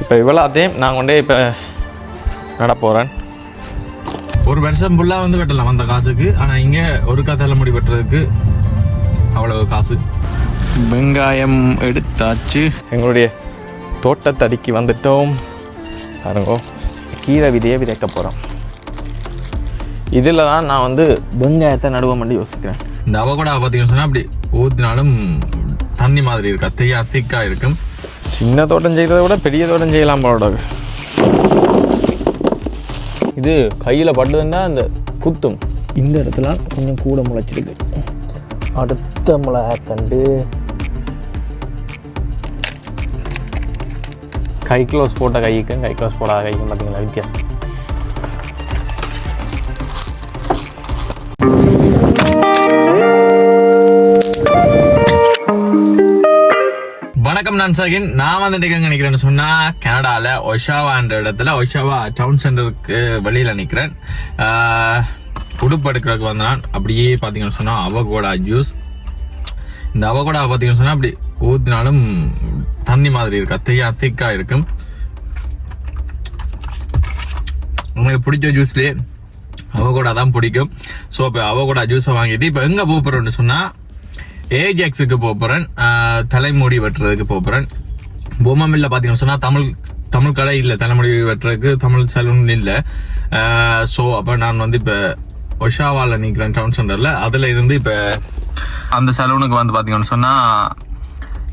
இப்போ இவ்வளோத்தையும் நான் கொண்டே இப்போ நட போகிறேன் ஒரு வருஷம் ஃபுல்லாக வந்து வெட்டலாம் அந்த காசுக்கு. ஆனால் இங்கே ஒரு கா முடி வெட்டுறதுக்கு அவ்வளவு காசு. வெங்காயம் எடுத்தாச்சு. எங்களுடைய தோட்டத்தடிக்கு வந்துட்டோம். பாருங்க கீரை விதையை விதைக்க போகிறோம் இதில் தான் நான் வந்து வெங்காயத்தை நடுவோம் பண்ணி யோசிக்கிறேன். இந்த அவகோடா பார்த்தீங்கன்னு சொன்னால் அப்படி ஊற்றினாலும் தண்ணி மாதிரி இருக்கு? அத்தையா திக்காக இருக்கும். சின்ன தோட்டம் செய்கிறத விட பெரிய தோட்டம் செய்யலாம் போலோட இது கையில் பட்டுதுன்னா அந்த குத்தும். இந்த இடத்துல கொஞ்சம் கூட முளைச்சிருக்கு. அடுத்த மிளகா கண்டு கை க்ளோஸ் போட்ட கைக்கும் கை க்ளோஸ் போடாத கைக்கும் பார்த்தீங்களா? வித்தியாசம். நான் சகின் நான் வந்துட்டு எங்க நினைக்கிறேன்னு சொன்னா கனடால ஒஷாவான்ற இடத்துல ஒஷாவா டவுன் சென்டருக்கு வெளியில நிக்கிறேன். உடுப்பு எடுக்கிறதுக்கு வந்தான் அப்படியே பாத்தீங்கன்னு சொன்னா அவகோடா ஜூஸ் இந்த அவகோடா பாத்தீங்கன்னு சொன்னா அப்படி ஊத்தினாலும் தண்ணி மாதிரி இருக்கு. அத்தையா திக்கா இருக்கும். உங்களுக்கு பிடிச்ச ஜூஸ்லேயே அவகோடா தான் பிடிக்கும். ஸோ இப்போ அவகோடா ஜூஸை வாங்கிட்டு இப்போ எங்கே போக போகிறோம்னு சொன்னால் ஏஜாக்ஸுக்கு போக போகிறேன் தலைமுடி வெட்டுறதுக்கு போக போகிறேன் பொம்மாமில்ல பார்த்தீங்கன்னு சொன்னால் தமிழ் தமிழ் கடை இல்லை தலைமுடி வெட்டுறதுக்கு தமிழ் சலூன் இல்லை. ஸோ அப்போ நான் வந்து இப்போ ஒஷாவாவில் நிற்கிறேன் டவுன் சென்டரில் அதில் இருந்து இப்போ அந்த சலூனுக்கு வந்து பார்த்தீங்கன்னு சொன்னால்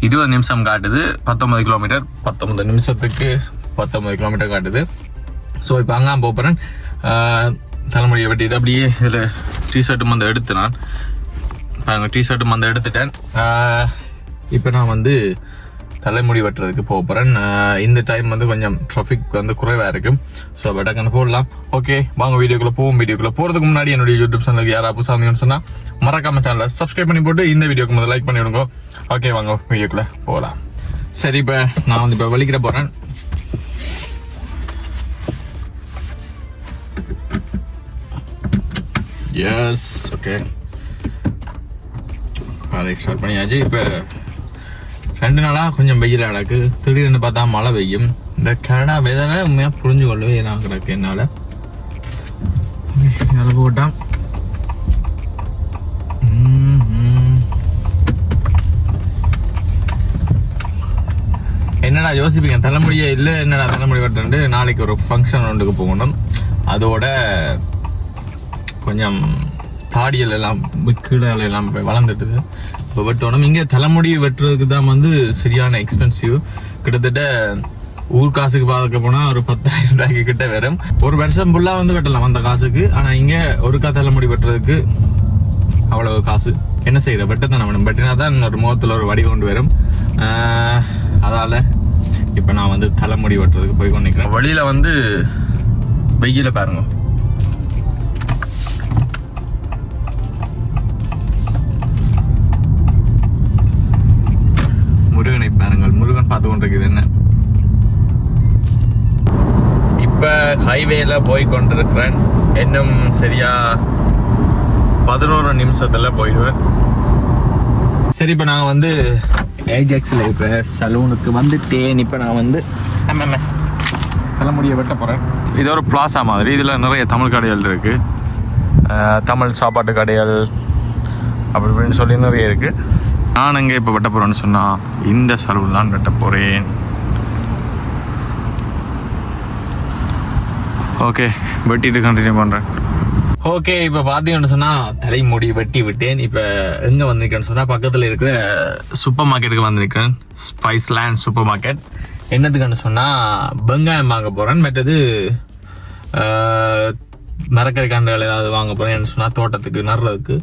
இருபது நிமிஷம் காட்டுது. பத்தொன்பது கிலோமீட்டர் பத்தொன்பது நிமிஷத்துக்கு பத்தொன்பது கிலோமீட்டர் காட்டுது. ஸோ இப்போ அங்கே போகிறேன் தலைமுடியை வெட்டிட்டு அப்படியே இதில் டிஷர்ட்டும் வந்து எடுத்து நான் பாருங்க டிஷர்ட்டும் வந்து எடுத்துட்டேன். இப்போ நான் வந்து தலைமுடி வெட்டுறதுக்கு போக போகிறேன் இந்த டைம் வந்து கொஞ்சம் ட்ராஃபிக் வந்து குறைவாக இருக்கும் ஸோ பெட்டக்கன்னு போடலாம். ஓகே வாங்க வீடியோக்குள்ளே போவோம். வீடியோக்குள்ளே போகிறதுக்கு முன்னாடி என்னுடைய யூடியூப் சேனலுக்கு யாராவது சாமின்னு சொன்னால் மறக்காம சேனலை சப்ஸ்கிரைப் பண்ணி போட்டு இந்த வீடியோக்கு முதல்ல லைக் பண்ணிவிடுங்க. ஓகே வாங்க வீடியோக்குள்ளே போகலாம். சரி இப்போ நான் வந்து இப்போ வலிக்கிற போகிறேன் எஸ் ஓகே வேலைக்கு ஸ்டார்ட் பண்ணியாச்சு. இப்போ ரெண்டு நாளாக கொஞ்சம் வெயில் கிடக்கு. திடீர்னு பார்த்தா மழை பெய்யும். இந்த கனடா வெதரை உண்மையாக புரிஞ்சு கொள்ளவே நான் கிடக்கு என்னால். அதில் போட்டான் என்னடா யோசிப்பீங்க? தலைமுடியே இல்லை. என்னடா தலைமுடி வெட்டண்டு நாளைக்கு ஒரு ஃபங்க்ஷன் ஒன்றுக்கு போகணும். அதோட கொஞ்சம் தாடியல் எல்லாம் கீழே எல்லாம் போய் வளர்ந்துட்டுது. இப்போ வெட்டணும். இங்கே தலைமுடி வெட்டுறதுக்கு தான் வந்து சரியான எக்ஸ்பென்சிவ் கிட்டத்தட்ட ஊர் காசுக்கு பார்க்க போனால் ஒரு பத்தாயிரம் ரூபாய்க்கு கிட்ட வரும். ஒரு வருஷம் ஃபுல்லாக வந்து வெட்டலாம் அந்த காசுக்கு. ஆனால் இங்கே ஒருக்கா தலைமுடி வெட்டுறதுக்கு அவ்வளவு காசு. என்ன செய்கிற வெட்டத்தான் வேணும். வெட்டினா தான் ஒரு முகத்தில் ஒரு வடி கொண்டு வரும். அதால் இப்போ நான் வந்து தலைமுடி வெட்டுறதுக்கு போய் கொண்டிருக்கிறேன் வழியில் வந்து வெயில பாருங்க. முருகனை பாருங்கள். முருகன் பார்த்து கொண்டிருக்குது என்ன? இப்போ ஹைவேல போய் கொண்டிருக்கிறேன். இன்னும் சரியா பதினோரு நிமிஷத்துல போயிடுவேன். சரி இப்போ நாங்கள் வந்து ஏஜாக்ஸில் இருக்கிற சலூனுக்கு வந்துட்டேன். இப்போ நான் வந்து நம்ம தலைமுடியை வெட்ட போகிறேன் இது ஒரு பிளாசா மாதிரி. இதில் நிறைய தமிழ் கடைகள் இருக்குது தமிழ் சாப்பாட்டு கடைகள் அப்படி இப்படின்னு சொல்லி நிறைய இருக்குது நான் எங்கே இப்போ வெட்ட போகிறேன்னு சொன்னால் இந்த சலூன் தான் வெட்ட போகிறேன் ஓகே வெட்டிட்டு கண்டினியூ பண்ணுறேன் ஓகே இப்போ பார்த்தீங்கன்னு சொன்னால் தலைமுடி வெட்டி விட்டேன். இப்போ எங்கே வந்திருக்கேன்னு சொன்னால் பக்கத்தில் இருக்கிற சூப்பர் மார்க்கெட்டுக்கு வந்திருக்கேன். ஸ்பைஸ் லேண்ட் சூப்பர் மார்க்கெட் என்னத்துக்குன்னு சொன்னால் வெங்காயம் வாங்க போகிறேன் மற்றது ஆஹ், மரக்கறி கண்டுகள் ஏதாவது வாங்க போகிறேன் சொன்னால் தோட்டத்துக்கு நடுறதுக்கு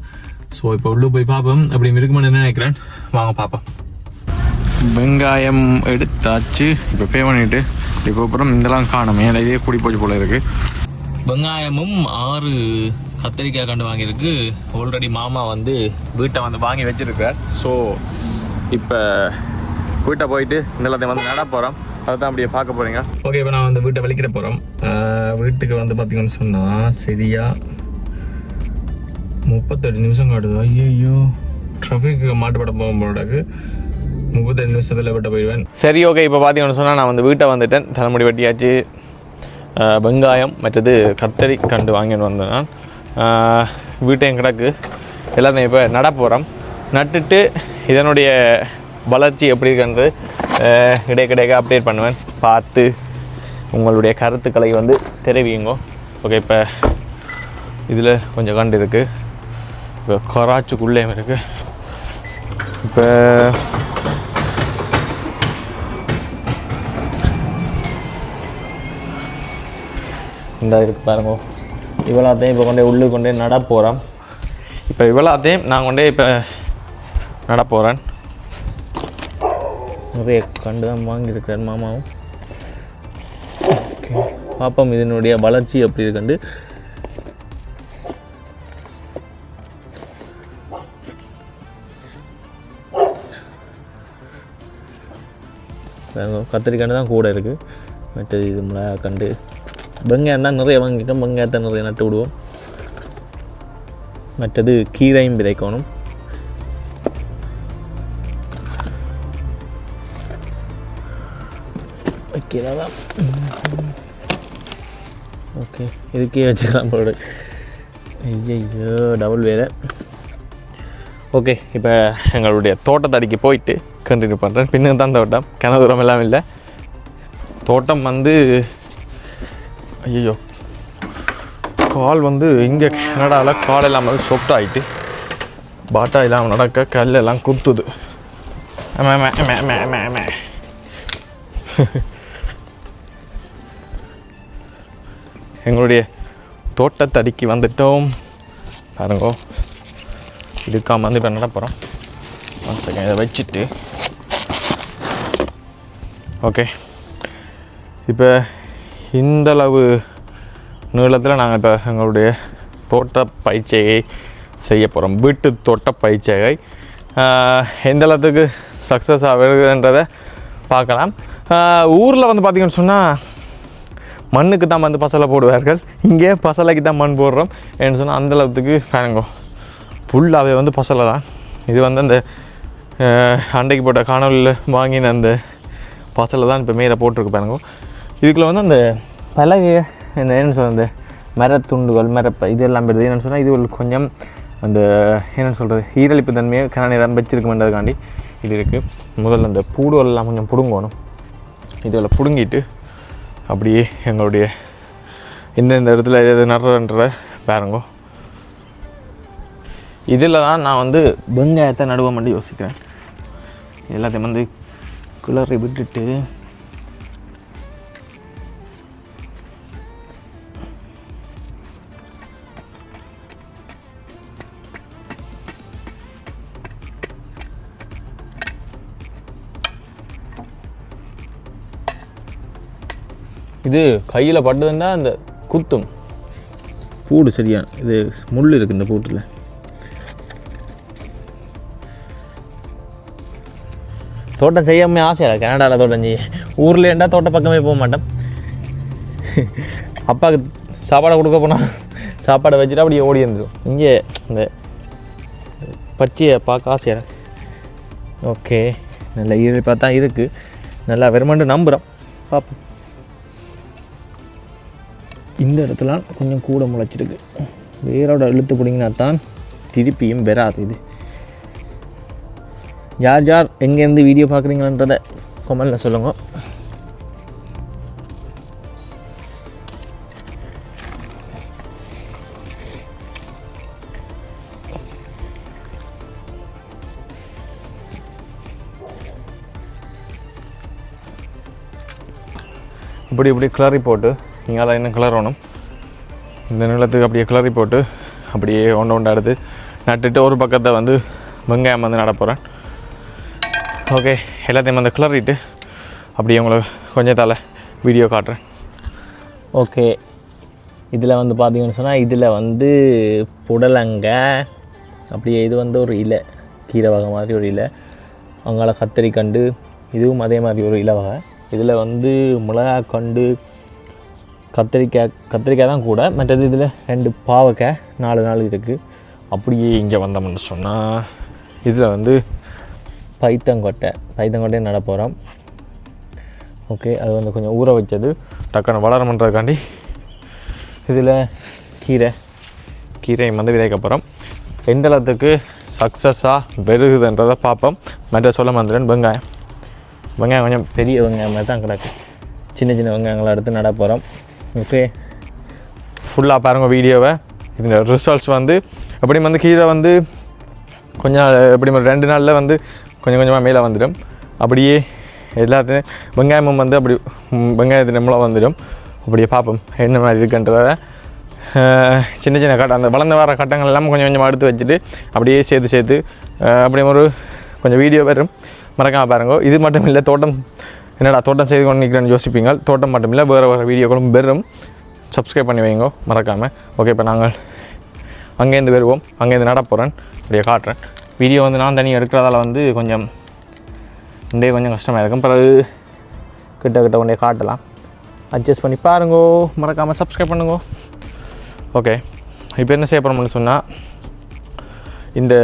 ஸோ இப்போ உள்ளே போய் பார்ப்போம். அப்படி இருக்குமென்னு நினைக்கிறேன்? வாங்க பார்ப்போம். வெங்காயம் எடுத்தாச்சு. இப்போ பே பண்ணிட்டு இப்போ அப்புறம் இதெல்லாம் காணும். மேலே இதே கூடி போச்சு போல இருக்கு. வெங்காயமும் ஆறு கத்திரிக்காய் கண்டு வாங்கியிருக்கு. ஆல்ரெடி மாமா வந்து வீட்டை வந்து வாங்கி வச்சிருக்கார் ஸோ இப்போ வீட்டை போயிட்டு இந்த எல்லாத்தையும் வந்து நட போகிறோம் அதை தான் அப்படியே பார்க்க போகிறீங்க ஓகே இப்போ நான் வந்து வீட்டை வலிக்கிற போகிறோம் வீட்டுக்கு வந்து பார்த்தீங்கன்னு சொன்னால் சரியா முப்பத்தெட்டு நிமிஷம் காட்டுது. ஐயோ ட்ராஃபிக்கு மாட்டுப்பட போகும்போது முப்பத்தஞ்சு நிமிஷத்தில் விட்ட போயிடுவேன். சரி ஓகே இப்போ பார்த்தீங்கன்னு சொன்னால் நான் வந்து வீட்டை வந்துட்டேன். தலைமுடி வெட்டியாச்சு. வெங்காயம் மற்றது கத்தரி கண்டு வாங்கிட்டு வந்தேன் நான். வீட்டையும் கிடக்கு. எல்லாத்தையும் இப்போ நட போகிறோம் நட்டுட்டு இதனுடைய வளர்ச்சி எப்படி இருக்குன்றது இடைக்கிடையாக அப்டேட் பண்ணுவேன். பார்த்து உங்களுடைய கருத்துக்களை வந்து தெரிவிங்க ஓகே இப்போ இதில் கொஞ்சம் கண்டு இருக்குது இப்போ கராச்சுக்குள்ளேயும் இருக்குது இப்போ இந்த இருக்கு பாருங்க. இவ்வளோத்தையும் இப்போ கொண்டே உள்ளே கொண்டே நட போகிறோம் இப்போ இவ்வளோத்தையும் நான் கொண்டே இப்போ நட போகிறேன் நிறைய கண்டு தான் வாங்கியிருக்கிறேன் மாமாவும். ஓகே. இதனுடைய வளர்ச்சி எப்படி இருக்குண்டு கத்திரிக்காண்டு தான் கூட இருக்குது மற்றது இது மிளகா கண்டு. வெங்காயம் தான் நிறைய வாங்கிட்டோம். வெங்காயத்தை நிறைய நட்டு விடுவோம். மற்றது கீரையும் விதைக்கணும். கீரை தான் ஓகே இதுக்கே வச்சுக்கலாம் போடு. ஐயோ டபுள் வேலை. ஓகே இப்போ எங்களுடைய தோட்டத்தடிக்கு போயிட்டு கண்டினியூ பண்ணுறேன் பின்னு தான் தோட்டம் கிணதுரம் எல்லாம் இல்லை. தோட்டம் வந்து ஐயோ கால் வந்து இங்கே கனடாவில் கால் எல்லாம் வந்து சொப்ட் ஆகிட்டு பாட்டா இல்லாமல் நடக்க கல் எல்லாம் குத்துது. எங்களுடைய தோட்டத்தடிக்கு வந்துட்டோம். பாருங்கோ. இதுக்காம வந்து இப்போ நட போகிறோம் ஒன் செகண்ட் இதை வச்சுட்டு. ஓகே இப்போ இந்த அளவு நீளத்தில் நாங்கள் இப்போ எங்களுடைய தோட்ட பயிற்சியை செய்ய போகிறோம் வீட்டு தோட்ட பயிற்சியை. எந்த அளவுக்கு சக்ஸஸ் ஆகுதுன்றதை பார்க்கலாம். ஊரில் வந்து பார்த்திங்கன்னு சொன்னால் மண்ணுக்கு தான் வந்து பசலை போடுவார்கள். இங்கே பசலைக்கு தான் மண் போடுறோம். ஏன்னு சொன்னால் அந்த அளவுக்கு ஃபுல்லாகவே வந்து பசலை தான். இது வந்து அந்த அண்டைக்கு போட்ட காணொலியில் வாங்கின அந்த பசலை தான் இப்போ மேலே போட்டிருக்கு பாருங்க. இதுக்குள்ளே வந்து அந்த பலகை இந்த என்னென்னு சொல்கிறது அந்த மரத்துண்டுகள் மரப்ப இதெல்லாம் பெறுது. என்னென்னு சொன்னால் இது ஒரு கொஞ்சம் அந்த என்னென்னு சொல்கிறது ஈரழிப்பு தன்மையை கன வச்சிருக்குமென்றதுக்காண்டி இது இருக்குது முதல்ல அந்த பூடுவெல்லாம் எல்லாம் கொஞ்சம் பிடுங்கணும். இதில் பிடுங்கிட்டு அப்படியே எங்களுடைய எந்தெந்த இடத்துல எது எது நடுறன்ற பாருங்கோ. இதில் தான் நான் வந்து வெங்காயத்தை நடுவோம் யோசிக்கிறேன். எல்லாத்தையும் வந்து கிளறி விட்டுட்டு இது கையில் பட்டதுன்னா அந்த குத்தும். பூடு சரியா இது முள் இருக்குது இந்த பூட்டில். தோட்டம் செய்யாம ஆசையாக கனடாவில் தோட்டம் செய்ய ஊரில் இருந்தால் தோட்ட பக்கமே போக மாட்டேன். அப்பாவுக்கு சாப்பாடை கொடுக்க போனால் சாப்பாடை வச்சுட்டு அப்படியே ஓடி வந்துடும் இங்கே இந்த பச்சையை பார்க்க ஆசையாக ஓகே நல்ல ஈரல் தான் இருக்குது நல்லா வெறுமண்டு நம்புகிறோம் பார்ப்போம். இந்த இடத்துல கொஞ்சம் கூட முளைச்சிருக்கு. வேரோட இழுத்து பிடிங்கினா தான் திருப்பியும் வராது இது. யார் யார் எங்கேருந்து வீடியோ பார்க்குறீங்களன்றதை கமெண்டில் சொல்லுங்கள் இப்படி இப்படி கிளறி போட்டு நீங்கள் இன்னும் கிளறணும்? இந்த நிலத்துக்கு அப்படியே கிளறி போட்டு அப்படியே ஒன்று ஒன்று எடுத்து நட்டுட்டு ஒரு பக்கத்தை வந்து வெங்காயம் வந்து நட போகிறேன் ஓகே எல்லாத்தையும் அந்த கிளறிட்டு அப்படியே உங்களுக்கு கொஞ்சம் தலை வீடியோ காட்டுறேன். ஓகே இதில் வந்து பார்த்தீங்கன்னு சொன்னால் இதில் வந்து புடலங்க அப்படியே இது வந்து ஒரு இலை கீரை வகை மாதிரி ஒரு இலை அங்கால கத்திரிக்கண்டு இதுவும் அதே மாதிரி ஒரு இலை வகை. இதில் வந்து மிளகா கண்டு கத்திரிக்காய் கத்திரிக்காய் தான் கூட மற்றது இதில் ரெண்டு பாவக்காய் நாலு நாள் இருக்குது அப்படியே இங்கே வந்தோம்னு சொன்னால் இதில் வந்து பைத்தங்கொட்டை. பைத்தங்கொட்டையை நட போகிறோம் ஓகே அது வந்து கொஞ்சம் ஊற வச்சது. டக்குன்னு வளர பண்ணுறதுக்காண்டி இதில் கீரை கீரையும் வந்து விதைக்க போகிறோம் எந்த அளவுக்கு சக்ஸஸாக பெருகுதுன்றதை பார்ப்போம். மற்ற சொல்ல மந்திரன் வெங்காயம். வெங்காயம் கொஞ்சம் பெரிய வெங்காயம் மாதிரி தான் கிடக்கு. சின்ன சின்ன வெங்காயங்களை எடுத்து நட போகிறோம் ஓகே. ஃபுல்லாக பாருங்கள் வீடியோவை. இந்த ரிசல்ட்ஸ் வந்து அப்படியும் வந்து கீரை வந்து கொஞ்ச நாள் எப்படி ரெண்டு நாளில் வந்து கொஞ்சம் கொஞ்சமாக மேலே வந்துடும். அப்படியே எல்லாத்தையும் வெங்காயமும் வந்து அப்படி ம், வெங்காயத்தின் வந்துடும். அப்படியே பார்ப்போம் என்ன மாதிரி இருக்குன்றத. சின்ன சின்ன கட்டம் அந்த வளர்ந்து வர கட்டங்கள் எல்லாம் கொஞ்சம் கொஞ்சமாக எடுத்து வச்சுட்டு அப்படியே சேர்த்து சேர்த்து அப்படியே ஒரு கொஞ்சம் வீடியோ வரும். மறக்காமல் பாருங்க. இது மட்டும் இல்லை தோட்டம் என்னடா தோட்டம் செய்து கொண்டு நிற்கிறேன்னு யோசிப்பீங்க தோட்டம் மட்டும் இல்லை வேறு வேறு வீடியோக்களும் வெறும் சப்ஸ்கிரைப் பண்ணி வைங்க. மறக்காமல் ஓகே இப்போ நாங்கள் அங்கேருந்து வருவோம். அங்கேருந்து நட போகிறேன் அப்படியே காட்டுறேன். வீடியோ வந்து நான் தனியாக எடுக்கிறதால வந்து கொஞ்சம் இன்றைய கொஞ்சம் கஷ்டமாக இருக்கும். பிறகு கிட்ட கிட்ட கொண்டே காட்டலாம். அட்ஜஸ்ட் பண்ணி பாருங்கோ. மறக்காமல் சப்ஸ்கிரைப் பண்ணுங்கோ. ஓகே இப்போ என்ன செய்ய போகிறோம்னு சொன்னால் இந்த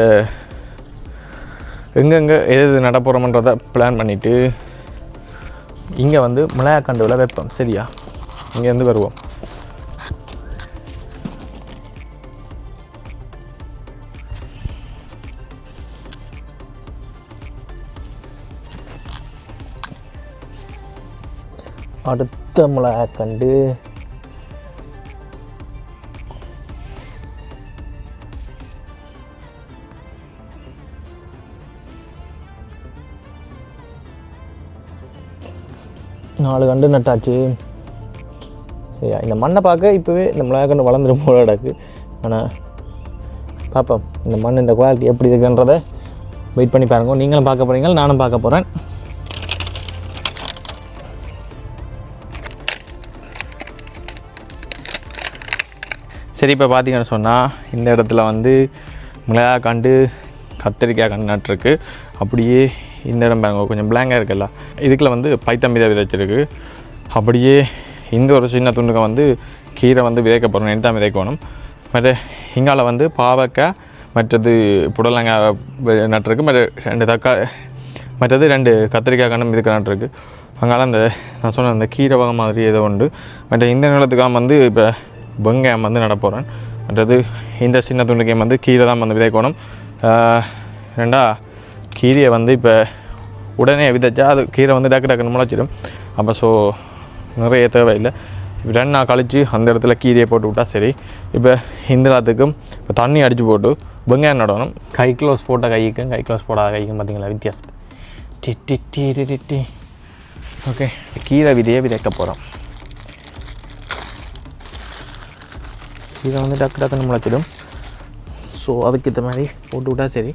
எங்கெங்கே எது எது நட பிளான் பண்ணிவிட்டு இங்கே வந்து மிளகாக்கண்டுவில் வைப்போம். சரியா? இங்கேருந்து வருவோம். அடுத்த மிளகாக்கண்டு நாலு கண்டு நட்டாச்சு. சரியா இந்த மண்ணை பார்க்க இப்போவே இந்த மிளகா கண்டு வளர்ந்துடும் போல கிடக்கு. ஆனால் பார்ப்போம் இந்த மண் இந்த குவாலிட்டி எப்படி இருக்குன்றதை வெயிட் பண்ணி பாருங்க. நீங்களும் பார்க்க போகிறீங்க நானும் பார்க்க போகிறேன் சரி இப்போ பார்த்தீங்கன்னு சொன்னால் இந்த இடத்துல வந்து மிளகா கண்டு கத்திரிக்காய் கண்டு நட்டுருக்கு. அப்படியே இந்த இடம் பாருங்க கொஞ்சம் பிளாங்காக இருக்குல்ல. இதுக்குள்ள வந்து பைத்தம்பிதை விதைச்சிருக்கு. அப்படியே இந்த ஒரு சின்ன துண்டுக்கு வந்து கீரை வந்து விதைக்க போகிறோம் தான் விதைக்கணும். மற்ற இங்கால வந்து பாவக்காய் மற்றது புடலங்காய் நட்டுருக்கு நட்டிருக்கு. மற்ற ரெண்டு தக்காளி மற்றது ரெண்டு கத்திரிக்காய் கண்ணும் இதுக்கு நட்டிருக்கு. அங்கால அந்த நான் சொன்ன அந்த கீரை வகை மாதிரி ஏதோ உண்டு. மற்ற இந்த நிலத்துக்காக வந்து இப்போ வெங்காயம் வந்து நடப்போகிறேன் மற்றது இந்த சின்ன துண்டு கேம் வந்து கீரை தான் வந்து விதைக்கணும். ரெண்டா கீரையை வந்து இப்போ உடனே விதைச்சா அது கீரை வந்து டக்கு டக்குன்னு முளைச்சிடும். அப்போ ஸோ நிறைய தேவையில்லை. இப்போ ரெண்டு நாள் கழித்து அந்த இடத்துல கீரையை போட்டு விட்டா சரி. இப்போ இந்த இப்போ தண்ணி அடித்து போட்டு வெங்காயம் நடணும். கை க்ளோஸ் போட்ட கைக்கும் கை க்ளோஸ் போடாத கைக்கும் பார்த்தீங்களா வித்தியாசம் டி டி டி டி ஓகே கீரை விதையை விதைக்க போகிறோம் கீழே வந்து டக்கு டக்குன்னு முளைச்சிடும். ஸோ அதுக்கேற்ற மாதிரி போட்டு விட்டா சரி.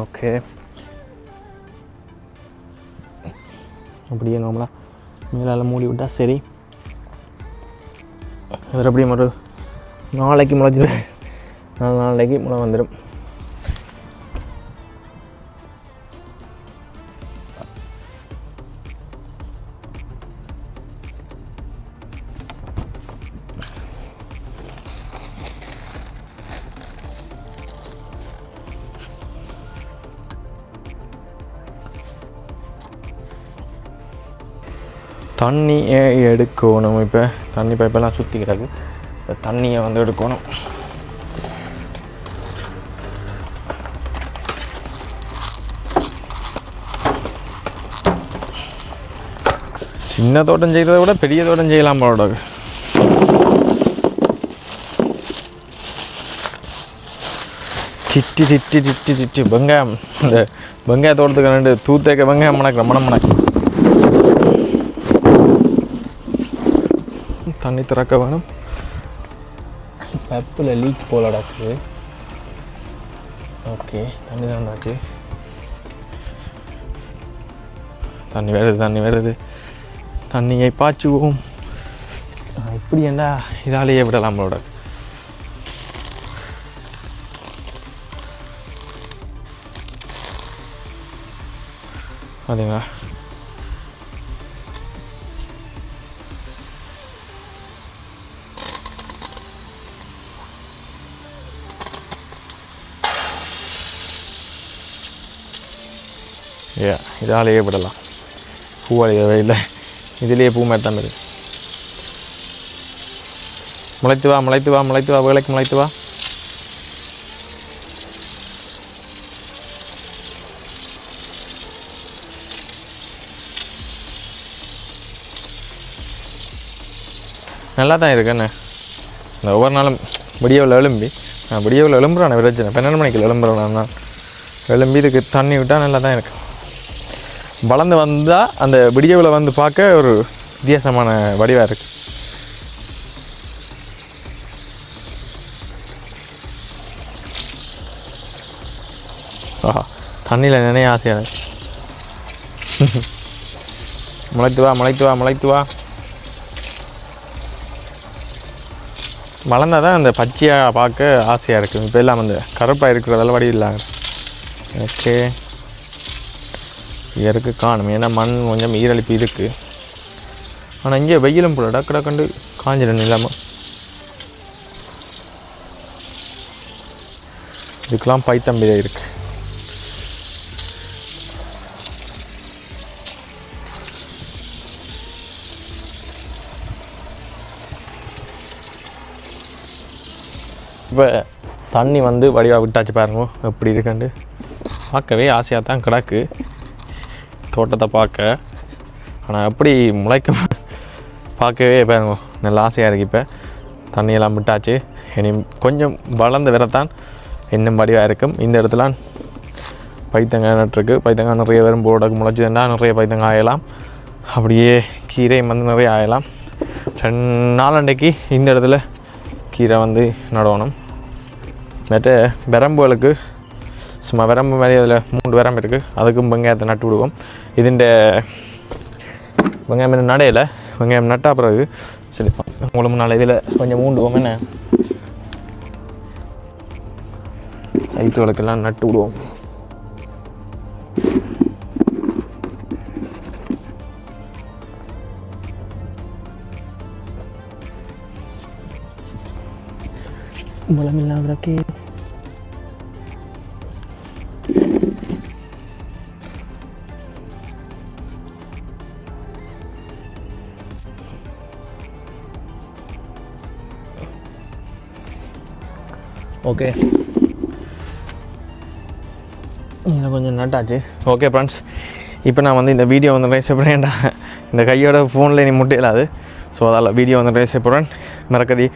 ஓகே. அப்படியே நார்மலாக மேலால் மூடி விட்டால் சரி. வேறு எப்படியும் ஒரு நாளைக்கு முளைச்சிது நாலு நாளைக்கு முளை வந்துடும் தண்ணியை எடுக்கணும். இப்போ தண்ணி பைப்பெல்லாம் சுற்றி கிடக்கு. இப்போ தண்ணியை வந்து எடுக்கணும். சின்ன தோட்டம் செய்கிறத விட பெரிய தோட்டம் செய்யலாம் போல சிட்டி சிட்டி சிட்டி சிட்டி வெங்காயம். இந்த வெங்காய தோட்டத்துக்கு ரெண்டு தூத்தேக்க வெங்காயம் மணக்கிற மணம் மணக்கு. தண்ணி திறக்க வேணும். பப்பில் லீக் போல நடக்குது ஓகே தண்ணி திறந்தாச்சு தண்ணி வருது தண்ணி வருது தண்ணியை பாய்ச்சுவோம். இப்படி என்ன இதாலேயே விடலாம் நம்மளோட பார்த்தீங்களா இதாலேயே விடலாம். பூவாலேயே இல்லை. இதுலேயே பூ மாதிரி தான் இருக்குது முளைத்து வா முளைத்து வா முளைத்து வா வேலைக்கு முளைத்து வா. நல்லா தான் இருக்குண்ணே இந்த ஒவ்வொரு நாளும் விடியவில் எழும்பி நான் விடியவில் எழும்புறானே பிரச்சனை பன்னெண்டு மணிக்கு எழும்புறேன் நான் எழும்பி இதுக்கு தண்ணி விட்டால் நல்லா தான் இருக்கு. வளர்ந்து வந்தால் அந்த விடியவில் வந்து பார்க்க ஒரு வித்தியாசமான வடிவாக இருக்குது ஆஹா தண்ணியில் நினைய ஆசையாக முளைத்து வா முளைத்து வா முளைத்து வா. வளர்ந்தால் தான் அந்த பச்சையாக பார்க்க ஆசையாக இருக்குது இப்போ எல்லாம் அந்த கருப்பாக இருக்கிறதால வடி இல்லை ஓகே இருக்கு காணும். ஏன்னா மண் கொஞ்சம் ஈரழிப்பு இருக்குது ஆனால் இங்கே வெயிலும் போல. டக்கு டக்குண்டு காஞ்சிடும் இல்லாமல் இதுக்கெல்லாம் பைத்தம்பிதை இருக்குது இப்போ தண்ணி வந்து வடிவாக விட்டாச்சு பாருங்க. எப்படி இருக்குண்டு பார்க்கவே ஆசையாக தான் கிடக்கு. தோட்டத்தை பார்க்க. ஆனால் எப்படி முளைக்கும் பார்க்கவே இப்போ நல்ல ஆசையாக இருக்குது இப்போ. தண்ணியெல்லாம் விட்டாச்சு. இனி கொஞ்சம் வளர்ந்து வரத்தான் இன்னும் வடிவாக இருக்கும். இந்த இடத்துல பைத்தங்காய் நட்டுருக்கு. பைத்தங்காய் நிறைய வரும் போடக்கு முளைச்சதுன்னா நிறைய பைத்தங்காய் ஆயலாம். அப்படியே கீரையும் வந்து நிறைய ஆயலாம். ரெண்டு நாலண்டைக்கு இந்த இடத்துல கீரை வந்து நடணும். மற்ற பெரம்புகளுக்கு சும்மா விரம்பு மாதிரி அதில் மூன்று விரம்பு இருக்குது அதுக்கும் வெங்காயத்தை நட்டு விடுவோம். இதுண்ட வெங்காயம் நடையில்? வெங்காயம் நட்டா பிறகு சரி உங்களுக்கு நாள் இதில் கொஞ்சம் மூண்டுவோம் என்ன? சைட்டுகளுக்கெல்லாம் நட்டு விடுவோம். மூலமில்லாம ஓகே. இன்னும் கொஞ்சம் நட்டாச்சு. ஓகே ஃப்ரெண்ட்ஸ் இப்போ நான் வந்து இந்த வீடியோ வந்து ரேஸ் பண்ணேன்டா இந்த கையோட ஃபோனில் நீ முட்டையிலாது ஸோ அதால் வீடியோ வந்து ரேஸ் போகிறேன் மறக்கதி.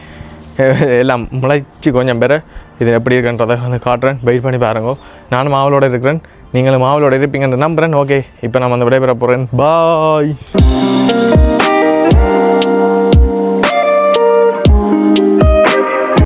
எல்லாம் முளைச்சி கொஞ்சம் பேர். இது எப்படி இருக்குன்றதை வந்து காட்டுறேன். வெயிட் பண்ணி பாருங்க. நானும் மாவலோடு இருக்கிறேன். நீங்களும் மாவலோடு இருப்பீங்கன்ற நம்புகிறேன் ஓகே இப்போ நான் வந்து விடைபெற போகிறேன் பாய்